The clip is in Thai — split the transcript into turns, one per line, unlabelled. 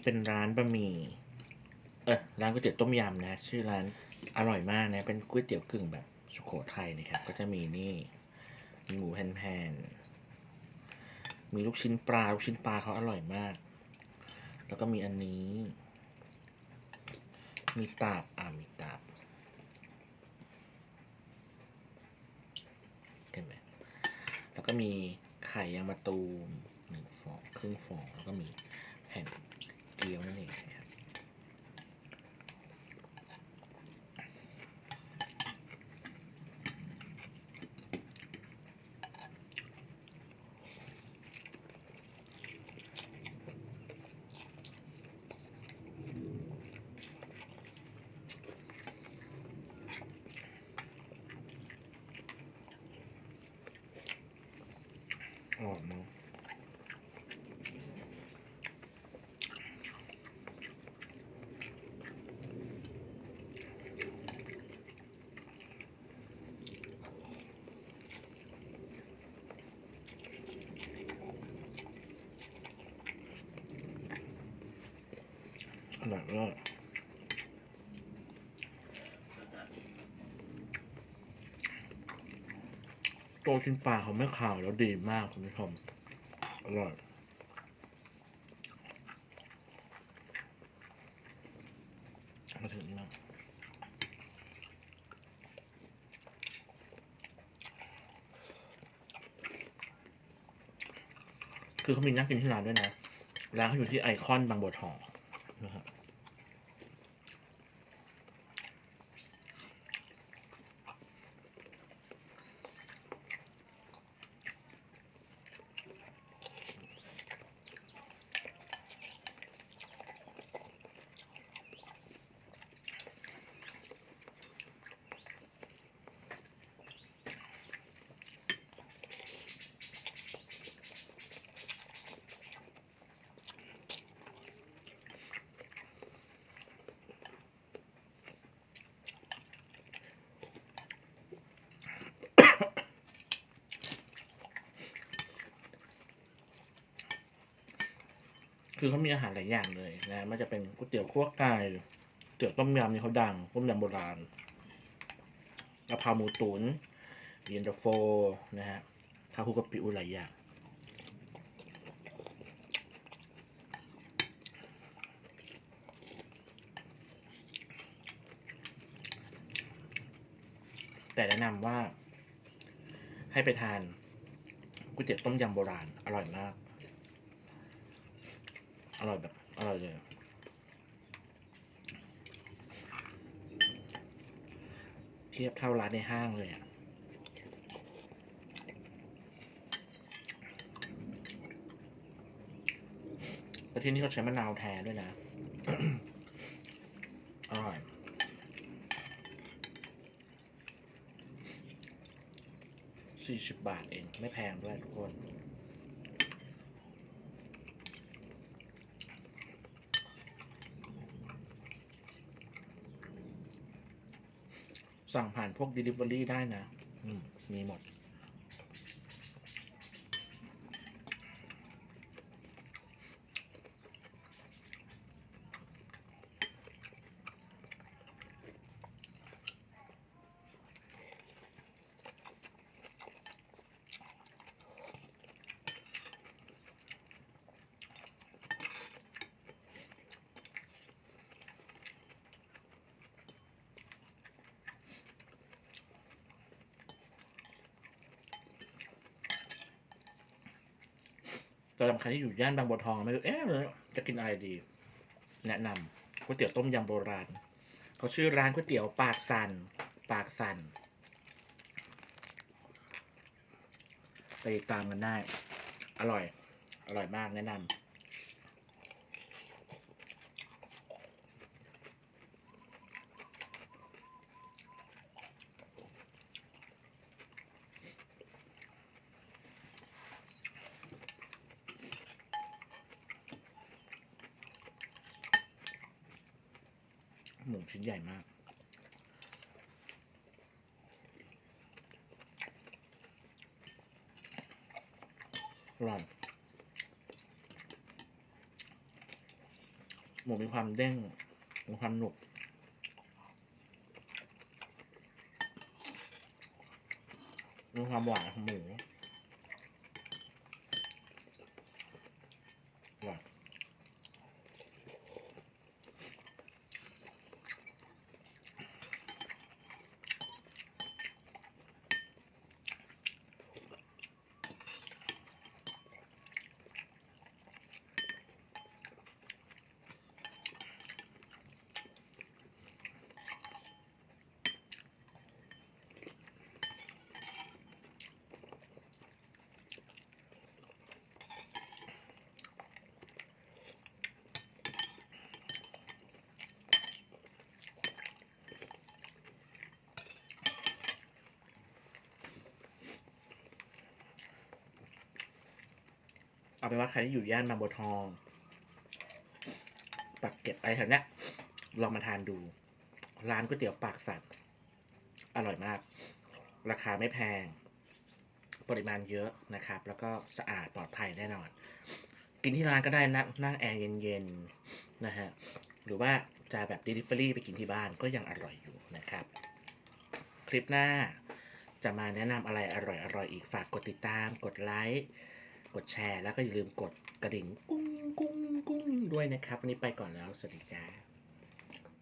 ี้เป็นร้านบะหมี่ เออร้านก๋วยเตี๋ยวต้มยำนะ ชื่อร้านอร่อยมากนะ เป็นก๋วยเตี๋ยวกึ่งแบบสุโขทัยนะครับ ก็จะมีนี่ มีหมูแผ่นๆ มีลูกชิ้นปลา ลูกชิ้นปลาเขาอร่อยมาก แล้วก็มีอันนี้ มีตาบอ่ามีตาบเห็นไหมแล้วก็มีไข่ยางมะตูมหนึ่งฟอง ครึ่งฟอง แล้วก็มีแผ่นเกี๊ยวนั่นเองนะครับ อร่อยมากอร่อยมาก ตัวชิ้นปลาเขาไม่ขาวแล้วดีมากคุณผู้ชมอร่อยมาถึงแล้วคือเขามีนั่งกินที่ร้านด้วยนะ ร้านเขาอยู่ที่ไอคอนบางบัวทองนะครับ คือเขามีอาหารหลายอย่างเลยนะมันจะเป็นก๋วยเตี๋ยวคั่วไก่ก๋วยเตี๋ยวต้มยำนี่เขาดังต้มยำโบราณกะเพราหมูตุ๋นเย็นตาโฟนะฮะข้าวคุกกะปิอุหลายอย่างแต่แนะนำว่าให้ไปทานก๋วยเตี๋ยวต้มยำโบราณ อร่อยมาก อร่อยแบบอร่อยเลยเทียบเท่าร้านในห้างเลยอะแล้วที่นี่เขาใช้มะนาวแท้ด้วยนะ อร่อย สี่สิบบาทเอง ไม่แพงด้วยทุกคน สั่งผ่านพวก Delivery ได้นะ อืม มีหมด สำหรับใครที่อยู่ย่านบางบัวทองไม่รู้เอ๊ะจะกินอะไรดี แนะนำก๋วยเตี๋ยวต้มยำโบราณเขาชื่อร้านก๋วยเตี๋ยวปากสันปากสันไปติดตามกันได้ อร่อย อร่อยมากแนะนำ หมูชิ้นใหญ่มาก อร่อยมูมีความเด้ง มีความหนุบมีความหวานของหมู เอาเป็นว่าใครที่อยู่ย่านบางบัวทอง ปักเกร็ดอะไรแถวเนี้ยลองมาทานดู ร้านก๋วยเตี๋ยวปากสัตว์อร่อยมาก ราคาไม่แพง ปริมาณเยอะนะครับ แล้วก็สะอาดปลอดภัยแน่นอน กินที่ร้านก็ได้นั่งนั่งแอร์เย็นๆนะฮะหรือว่าจะแบบ Delivery ไปกินที่บ้านก็ยังอร่อยอยู่นะครับ คลิปหน้าจะมาแนะนำอะไรอร่อยๆอีกฝากกดติดตามกดไลค์ กดแชร์ แล้วก็อย่าลืมกดกระดิ่งกุ้งกุ้งกุ้งด้วยนะครับ วันนี้ไปก่อนแล้ว สวัสดีจ้า